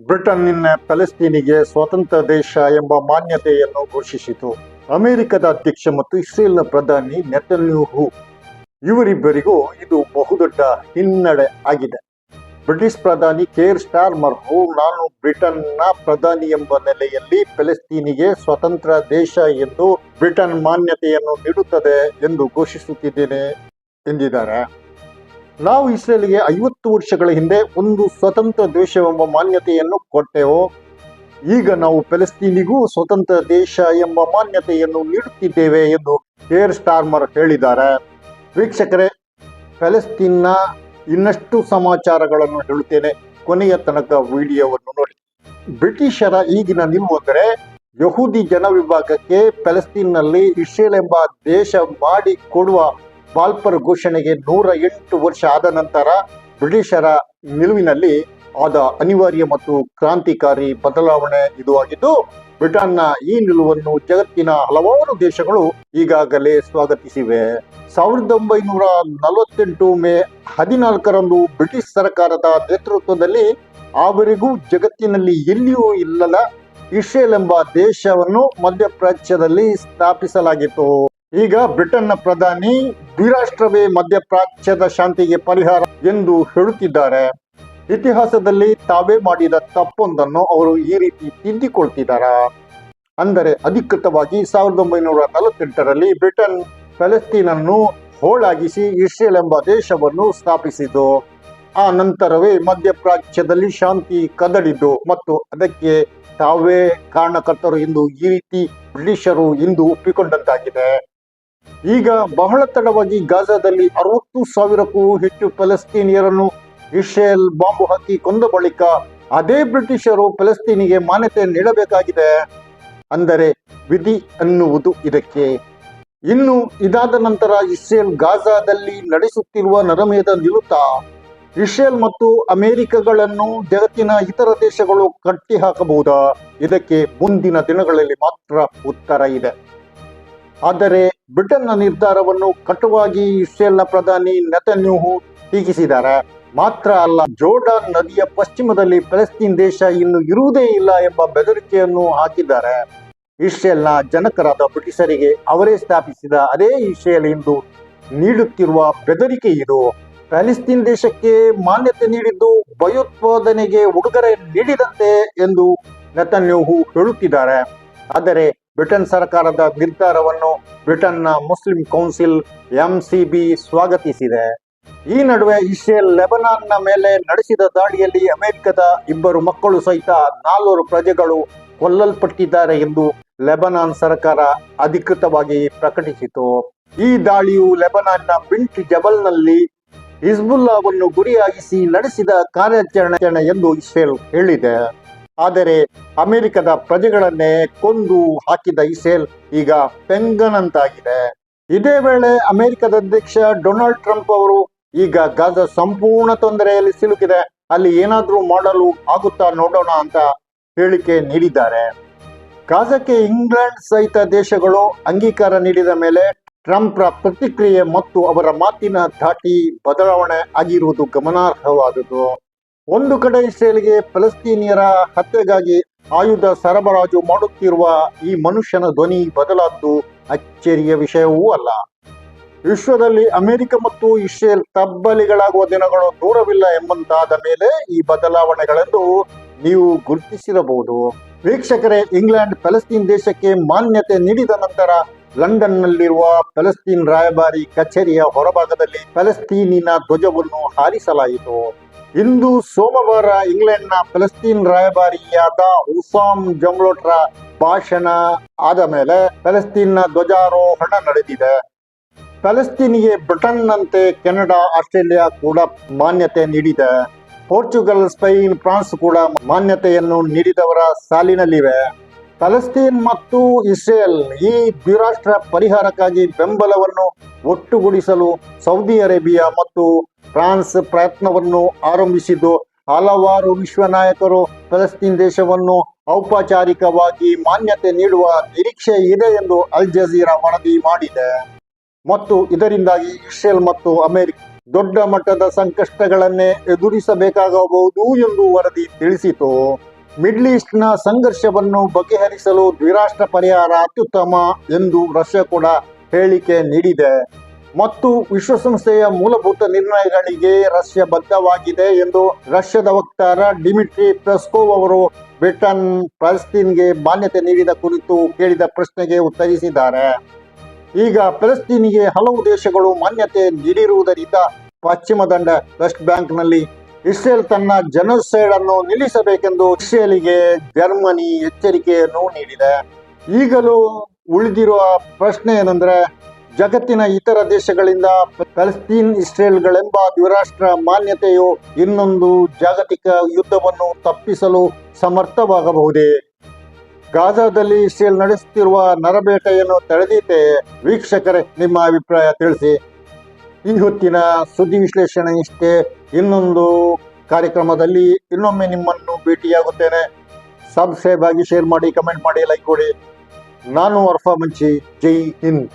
ಬ್ರಿಟನ್ನಿನ ಪ್ಯಾಲೆಸ್ತೀನಿಗೆ ಸ್ವತಂತ್ರ ದೇಶ ಎಂಬ ಮಾನ್ಯತೆಯನ್ನು ಘೋಷಿಸಿತು. ಅಮೆರಿಕದ ಅಧ್ಯಕ್ಷ ಮತ್ತು ಇಸ್ರೇಲ್ನ ಪ್ರಧಾನಿ ನೆತನ್ಯೂಹು. ಇವರಿಬ್ಬರಿಗೂ ಇದು ಬಹುದೊಡ್ಡ ಹಿನ್ನಡೆ ಆಗಿದೆ. ಬ್ರಿಟಿಷ್ ಪ್ರಧಾನಿ ಕೇರ್ ಸ್ಟಾರ್ಮರ್ಹು ನಾನು ಬ್ರಿಟನ್ನ ಪ್ರಧಾನಿ ಎಂಬ ನೆಲೆಯಲ್ಲಿ ಪ್ಯಾಲೆಸ್ತೀನಿಗೆ ಸ್ವತಂತ್ರ ದೇಶ ಎಂದು ಬ್ರಿಟನ್ ಮಾನ್ಯತೆಯನ್ನು ನೀಡುತ್ತದೆ ಎಂದು ಘೋಷಿಸುತ್ತಿದ್ದೇನೆ ಎಂದಿದ್ದಾರೆ. ನಾವು ಇಸ್ರೇಲ್ಗೆ ಐವತ್ತು ವರ್ಷಗಳ ಹಿಂದೆ ಒಂದು ಸ್ವತಂತ್ರ ದೇಶವೆಂಬ ಮಾನ್ಯತೆಯನ್ನು ಕೊಟ್ಟೆವು. ಈಗ ನಾವು ಪ್ಯಾಲೆಸ್ತೀನಿಗೂ ಸ್ವತಂತ್ರ ದೇಶ ಎಂಬ ಮಾನ್ಯತೆಯನ್ನು ನೀಡುತ್ತಿದ್ದೇವೆ ಎಂದು ಏರ್ ಸ್ಟಾರ್ಮರ್ ಹೇಳಿದ್ದಾರೆ. ವೀಕ್ಷಕರೇ, ಪ್ಯಾಲೆಸ್ತೀನ್ನ ಇನ್ನಷ್ಟು ಸಮಾಚಾರಗಳನ್ನು ಹೇಳುತ್ತೇನೆ. ಕೊನೆಯ ತನಕ ವಿಡಿಯೋವನ್ನು ನೋಡಿ. ಬ್ರಿಟಿಷರ ಈಗಿನ ನಿಲುವಂದರೆ ಯಹೂದಿ ಜನವಿಭಾಗಕ್ಕೆ ಪ್ಯಾಲೆಸ್ತೀನ್ನಲ್ಲಿ ಇಸ್ರೇಲ್ ಎಂಬ ದೇಶ ಮಾಡಿ ಕೊಡುವ ಬಾಲ್ಪರ್ ಘೋಷಣೆಗೆ ನೂರ ಎಂಟು ವರ್ಷ ಆದ ನಂತರ ಬ್ರಿಟಿಷರ ನಿಲುವಿನಲ್ಲಿ ಆದ ಅನಿವಾರ್ಯ ಮತ್ತು ಕ್ರಾಂತಿಕಾರಿ ಬದಲಾವಣೆ ಇದು ಆಗಿದ್ದು, ಬ್ರಿಟನ್ನ ಈ ನಿಲುವನ್ನು ಜಗತ್ತಿನ ಹಲವಾರು ದೇಶಗಳು ಈಗಾಗಲೇ ಸ್ವಾಗತಿಸಿವೆ. ಸಾವಿರದ ಒಂಬೈನೂರ ನಲವತ್ತೆಂಟು ಮೇ ಹದಿನಾಲ್ಕರಂದು ಬ್ರಿಟಿಷ್ ಸರ್ಕಾರದ ನೇತೃತ್ವದಲ್ಲಿ ಆವರೆಗೂ ಜಗತ್ತಿನಲ್ಲಿ ಎಲ್ಲಿಯೂ ಇಲ್ಲದ ಇಸ್ರೇಲ್ ಎಂಬ ದೇಶವನ್ನು ಮಧ್ಯಪ್ರಾಚ್ಯದಲ್ಲಿ ಸ್ಥಾಪಿಸಲಾಗಿತ್ತು. ಈಗ ಬ್ರಿಟನ್ನ ಪ್ರಧಾನಿ ದ್ವಿರಾಷ್ಟ್ರವೇ ಮಧ್ಯಪ್ರಾಚ್ಯದ ಶಾಂತಿಗೆ ಪರಿಹಾರ ಎಂದು ಹೇಳುತ್ತಿದ್ದಾರೆ. ಇತಿಹಾಸದಲ್ಲಿ ತಾವೇ ಮಾಡಿದ ತಪ್ಪೊಂದನ್ನು ಅವರು ಈ ರೀತಿ ತಿದ್ದಿಕೊಳ್ತಿದ್ದಾರ? ಅಂದರೆ ಅಧಿಕೃತವಾಗಿ ಸಾವಿರದ ಒಂಬೈನೂರ ನಲವತ್ತೆಂಟರಲ್ಲಿ ಬ್ರಿಟನ್ ಫೆಲೆಸ್ತೀನನ್ನು ಹೋಳಾಗಿಸಿ ಇಸ್ರೇಲ್ ಎಂಬ ದೇಶವನ್ನು ಸ್ಥಾಪಿಸಿತು. ಆ ನಂತರವೇ ಮಧ್ಯಪ್ರಾಚ್ಯದಲ್ಲಿ ಶಾಂತಿ ಕದಡಿದ್ದು ಮತ್ತು ಅದಕ್ಕೆ ತಾವೇ ಕಾರಣಕರ್ತರು ಎಂದು ಈ ರೀತಿ ಬ್ರಿಟಿಷರು ಇಂದು ಒಪ್ಪಿಕೊಂಡಂತಾಗಿದೆ. ಈಗ ಬಹಳ ತಡವಾಗಿ ಗಾಜಾದಲ್ಲಿ ಅರವತ್ತು ಸಾವಿರಕ್ಕೂ ಹೆಚ್ಚು ಫಲಸ್ತೀನಿಯರನ್ನು ಇಸ್ರೇಲ್ ಬಾಂಬು ಹಾಕಿ ಕೊಂದ ಬಳಿಕ ಅದೇ ಬ್ರಿಟಿಷರು ಫಲಸ್ತೀನಿಗೆ ಮಾನ್ಯತೆ ನೀಡಬೇಕಾಗಿದೆ ಅಂದರೆ ವಿಧಿ ಅನ್ನುವುದು ಇದಕ್ಕೆ. ಇನ್ನು ಇದಾದ ನಂತರ ಇಸ್ರೇಲ್ ಗಾಜಾದಲ್ಲಿ ನಡೆಸುತ್ತಿರುವ ನರಮೇಧ ನಿಲುತ ಇಸ್ರೇಲ್ ಮತ್ತು ಅಮೆರಿಕಗಳನ್ನು ಜಗತ್ತಿನ ಇತರ ದೇಶಗಳು ಕಟ್ಟಿ ಹಾಕಬಹುದಾ? ಇದಕ್ಕೆ ಮುಂದಿನ ದಿನಗಳಲ್ಲಿ ಮಾತ್ರ ಉತ್ತರ ಇದೆ. ಆದರೆ ಬ್ರಿಟನ್ನ ನಿರ್ಧಾರವನ್ನು ಕಟುವಾಗಿ ಇಸ್ರೇಲ್ನ ಪ್ರಧಾನಿ ನೆತನ್ಯೂಹು ಟೀಕಿಸಿದ್ದಾರೆ. ಮಾತ್ರ ಅಲ್ಲ, ಜೋರ್ಡಾನ್ ನದಿಯ ಪಶ್ಚಿಮದಲ್ಲಿ ಫಲಸ್ತೀನ್ ದೇಶ ಇನ್ನು ಇರುವುದೇ ಇಲ್ಲ ಎಂಬ ಬೆದರಿಕೆಯನ್ನು ಹಾಕಿದ್ದಾರೆ. ಇಸ್ರೇಲ್ನ ಜನಕರಾದ ಬ್ರಿಟಿಷರಿಗೆ ಅವರೇ ಸ್ಥಾಪಿಸಿದ ಅದೇ ಇಸ್ರೇಲ್ ಎಂದು ನೀಡುತ್ತಿರುವ ಬೆದರಿಕೆ ಇದು. ಪ್ಯಾಲೆಸ್ತೀನ್ ದೇಶಕ್ಕೆ ಮಾನ್ಯತೆ ನೀಡಿದ್ದು ಭಯೋತ್ಪಾದನೆಗೆ ಉಡುಗೊರೆ ನೀಡಿದಂತೆ ಎಂದು ನೆತನ್ಯೂಹು ಹೇಳುತ್ತಿದ್ದಾರೆ. ಆದರೆ ಬ್ರಿಟನ್ ಸರ್ಕಾರದ ನಿರ್ಧಾರವನ್ನು ಬ್ರಿಟನ್ನ ಮುಸ್ಲಿಂ ಕೌನ್ಸಿಲ್ ಎಂಸಿಬಿ ಸ್ವಾಗತಿಸಿದೆ. ಈ ನಡುವೆ ಇಸ್ರೇಲ್ ಲೆಬನಾನ್ನ ಮೇಲೆ ನಡೆಸಿದ ದಾಳಿಯಲ್ಲಿ ಅಮೆರಿಕದ ಇಬ್ಬರು ಮಕ್ಕಳು ಸಹಿತ ನಾಲ್ವರು ಪ್ರಜೆಗಳು ಕೊಲ್ಲಲ್ಪಟ್ಟಿದ್ದಾರೆ ಎಂದು ಲೆಬನಾನ್ ಸರ್ಕಾರ ಅಧಿಕೃತವಾಗಿ ಪ್ರಕಟಿಸಿತು. ಈ ದಾಳಿಯು ಲೆಬನಾನ್ನ ಬಿಂಟ್ ಜಬಲ್ನಲ್ಲಿ ಹಿಜ್ಬುಲ್ಲಾವನ್ನು ಗುರಿಯಾಗಿಸಿ ನಡೆಸಿದ ಕಾರ್ಯಾಚರಣೆ ಎಂದು ಇಸ್ರೇಲ್ ಹೇಳಿದೆ. ಆದರೆ ಅಮೆರಿಕದ ಪ್ರಜೆಗಳನ್ನೇ ಕೊಂದು ಹಾಕಿದ ಇಸ್ರೇಲ್ ಈಗ ಪೆಂಗನಂತಾಗಿದೆ. ಇದೇ ವೇಳೆ ಅಮೆರಿಕದ ಅಧ್ಯಕ್ಷ ಡೊನಾಲ್ಡ್ ಟ್ರಂಪ್ ಅವರು ಈಗ ಗಾಜಾ ಸಂಪೂರ್ಣ ತೊಂದರೆಯಲ್ಲಿ ಸಿಲುಕಿದೆ. ಅಲ್ಲಿ ಏನಾದರೂ ಮಾಡಲು ಆಗುತ್ತಾ ನೋಡೋಣ ಅಂತ ಹೇಳಿಕೆ ನೀಡಿದ್ದಾರೆ. ಗಾಜಾಕ್ಕೆ ಇಂಗ್ಲೆಂಡ್ ಸಹಿತ ದೇಶಗಳು ಅಂಗೀಕಾರ ನೀಡಿದ ಮೇಲೆ ಟ್ರಂಪ್ರ ಪ್ರತಿಕ್ರಿಯೆ ಮತ್ತು ಅವರ ಮಾತಿನ ಧಾಟಿ ಬದಲಾವಣೆ ಆಗಿರುವುದು ಗಮನಾರ್ಹವಾದುದು ಒಂದು ಕಡೆ ಇಸ್ರೇಲ್ಗೆ ಫಲಸ್ತೀನಿಯರ ಹತ್ಯೆಗಾಗಿ ಆಯುಧ ಸರಬರಾಜು ಮಾಡುತ್ತಿರುವ ಈ ಮನುಷ್ಯನ ಧ್ವನಿ ಬದಲಾದ್ದು ಅಚ್ಚರಿಯ ವಿಷಯವೂ ಅಲ್ಲ. ವಿಶ್ವದಲ್ಲಿ ಅಮೆರಿಕ ಮತ್ತು ಇಸ್ರೇಲ್ ತಬ್ಬಲಿಗಳಾಗುವ ದಿನಗಳು ದೂರವಿಲ್ಲ ಎಂಬಂತಾದ ಮೇಲೆ ಈ ಬದಲಾವಣೆಗಳನ್ನು ನೀವು ಗುರುತಿಸಿರಬಹುದು. ವೀಕ್ಷಕರೇ, ಇಂಗ್ಲೆಂಡ್ ಫಲಸ್ತೀನ್ ದೇಶಕ್ಕೆ ಮಾನ್ಯತೆ ನೀಡಿದ ನಂತರ ಲಂಡನ್ನಲ್ಲಿರುವ ಫಲಸ್ತೀನ್ ರಾಯಭಾರಿ ಕಚೇರಿಯ ಹೊರಭಾಗದಲ್ಲಿ ಫಲಸ್ತೀನಿನ ಧ್ವಜವನ್ನು ಹಾರಿಸಲಾಯಿತು. ಇಂದು ಸೋಮವಾರ ಇಂಗ್ಲೆಂಡ್ನ ಫಲಸ್ತೀನ್ ರಾಯಭಾರಿಯಾದ ಹುಸಾಮ್ ಜಮ್ಲೋಟ್ರ ಭಾಷಣ ಆದ ಮೇಲೆ ಫಲಸ್ತೀನ್ನ ಧ್ವಜಾರೋಹಣ ನಡೆದಿದೆ. ಫಲಸ್ತೀನಿಗೆ ಬ್ರಿಟನ್ನಂತೆ ಕೆನಡಾ, ಆಸ್ಟ್ರೇಲಿಯಾ ಕೂಡ ಮಾನ್ಯತೆ ನೀಡಿದೆ. ಪೋರ್ಚುಗಲ್, ಸ್ಪೈನ್, ಫ್ರಾನ್ಸ್ ಕೂಡ ಮಾನ್ಯತೆಯನ್ನು ನೀಡಿದವರ ಸಾಲಿನಲ್ಲಿವೆ. ಫಲಸ್ತೀನ್ ಮತ್ತು ಇಸ್ರೇಲ್ ಈ ದ್ವಿರಾಷ್ಟ್ರ ಪರಿಹಾರಕ್ಕಾಗಿ ಬೆಂಬಲವನ್ನು ಒಟ್ಟುಗೂಡಿಸಲು ಸೌದಿ ಅರೇಬಿಯಾ ಮತ್ತು ಫ್ರಾನ್ಸ್ ಪ್ರಯತ್ನವನ್ನು ಆರಂಭಿಸಿದ್ದು, ಹಲವಾರು ವಿಶ್ವ ನಾಯಕರು ಫಲಸ್ತೀನ್ ದೇಶವನ್ನು ಔಪಚಾರಿಕವಾಗಿ ಮಾನ್ಯತೆ ನೀಡುವ ನಿರೀಕ್ಷೆ ಇದೆ ಎಂದು ಅಲ್ ಜಜೀರಾ ವರದಿ ಮಾಡಿದೆ. ಮತ್ತು ಇದರಿಂದಾಗಿ ಇಸ್ರೇಲ್ ಮತ್ತು ಅಮೆರಿಕ ದೊಡ್ಡ ಮಟ್ಟದ ಸಂಕಷ್ಟಗಳನ್ನೇ ಎದುರಿಸಬೇಕಾಗಬಹುದು ಎಂದು ವರದಿ ತಿಳಿಸಿತು. ಮಿಡ್ಲ್ ಈಸ್ಟ್ನ ಸಂಘರ್ಷವನ್ನು ಬಗೆಹರಿಸಲು ದ್ವಿರಾಷ್ಟ್ರ ಪರಿಹಾರ ಅತ್ಯುತ್ತಮ ಎಂದು ರಷ್ಯಾ ಕೂಡ ಹೇಳಿಕೆ ನೀಡಿದೆ. ಮತ್ತು ವಿಶ್ವಸಂಸ್ಥೆಯ ಮೂಲಭೂತ ನಿರ್ಣಯಗಳಿಗೆ ರಷ್ಯಾ ಬದ್ಧವಾಗಿದೆ ಎಂದು ರಷ್ಯಾದ ವಕ್ತಾರ ಡಿಮಿಟ್ರಿ ಪ್ರೆಸ್ಕೋವ್ ಅವರು ಬ್ರಿಟನ್, ಪ್ಯಾಲೆಸ್ತೀನ್ಗೆ ಮಾನ್ಯತೆ ನೀಡಿದ ಕುರಿತು ಕೇಳಿದ ಪ್ರಶ್ನೆಗೆ ಉತ್ತರಿಸಿದ್ದಾರೆ. ಈಗ ಪ್ಯಾಲೆಸ್ತೀನಿಗೆ ಹಲವು ದೇಶಗಳು ಮಾನ್ಯತೆ ನೀಡಿರುವುದರಿಂದ ಪಶ್ಚಿಮ ದಂಡ ವೆಸ್ಟ್ ಬ್ಯಾಂಕ್ನಲ್ಲಿ ಇಸ್ರೇಲ್ ತನ್ನ ಜನಸೈಡ್ ಅನ್ನು ನಿಲ್ಲಿಸಬೇಕೆಂದು ಇಸ್ರೇಲಿಗೆ ಜರ್ಮನಿ ಎಚ್ಚರಿಕೆಯನ್ನು ನೀಡಿದೆ. ಈಗಲೂ ಉಳಿದಿರುವ ಪ್ರಶ್ನೆ ಏನಂದ್ರೆ, ಜಗತ್ತಿನ ಇತರ ದೇಶಗಳಿಂದ ಪ್ಯಾಲೆಸ್ತೀನ್ ಇಸ್ರೇಲ್ಗಳೆಂಬ ದ್ವಿರಾಷ್ಟ್ರ ಮಾನ್ಯತೆಯು ಇನ್ನೊಂದು ಜಾಗತಿಕ ಯುದ್ಧವನ್ನು ತಪ್ಪಿಸಲು ಸಮರ್ಥವಾಗಬಹುದೇ? ಗಾಜಾದಲ್ಲಿ ಇಸ್ರೇಲ್ ನಡೆಸುತ್ತಿರುವ ನರಬೇಟೆಯನ್ನು ತಡೆದೀತೆ ವೀಕ್ಷಕರೇ ನಿಮ್ಮ ಅಭಿಪ್ರಾಯ ತಿಳಿಸಿ. ಈ ಹೊತ್ತಿನ ಸುದ್ದಿ ವಿಶ್ಲೇಷಣೆ ಇಷ್ಟೇ. ಇನ್ನೊಂದು ಕಾರ್ಯಕ್ರಮದಲ್ಲಿ ಇನ್ನೊಮ್ಮೆ ನಿಮ್ಮನ್ನು ಭೇಟಿಯಾಗುತ್ತೇನೆ. ಸಬ್ಸ್ಕ್ರೈಬ್ ಆಗಿ ಶೇರ್ ಮಾಡಿ, ಕಮೆಂಟ್ ಮಾಡಿ, ಲೈಕ್ ಕೊಡಿ. ನಾನು ಅರ್ಫಾ ಮಂಚಿ ಜೈ ಹಿಂದ್